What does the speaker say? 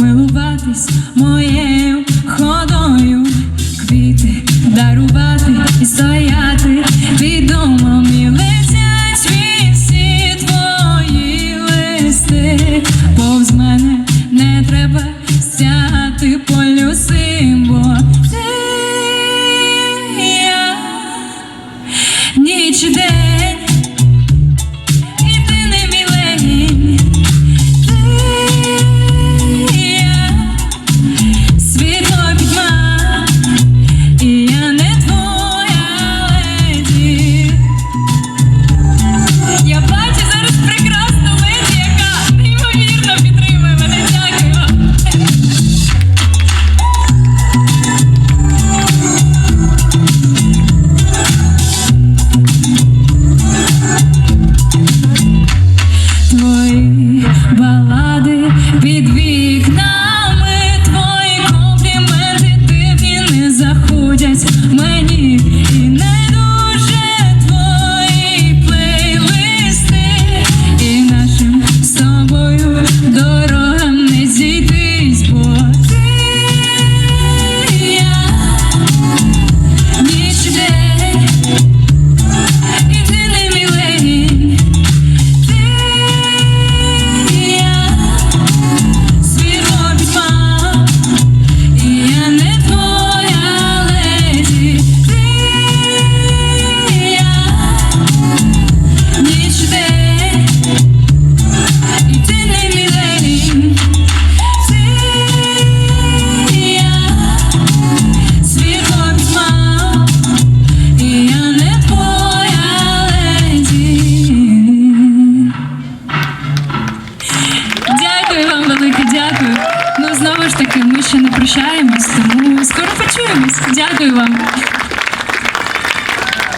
милуватись моєю ходою, квіти дарувати і стояти відомо мені летять вісі твої листи, повз мене не треба стягати знову ж таки ми ще не прощаємось, тому скоро почуємось. Дякую вам.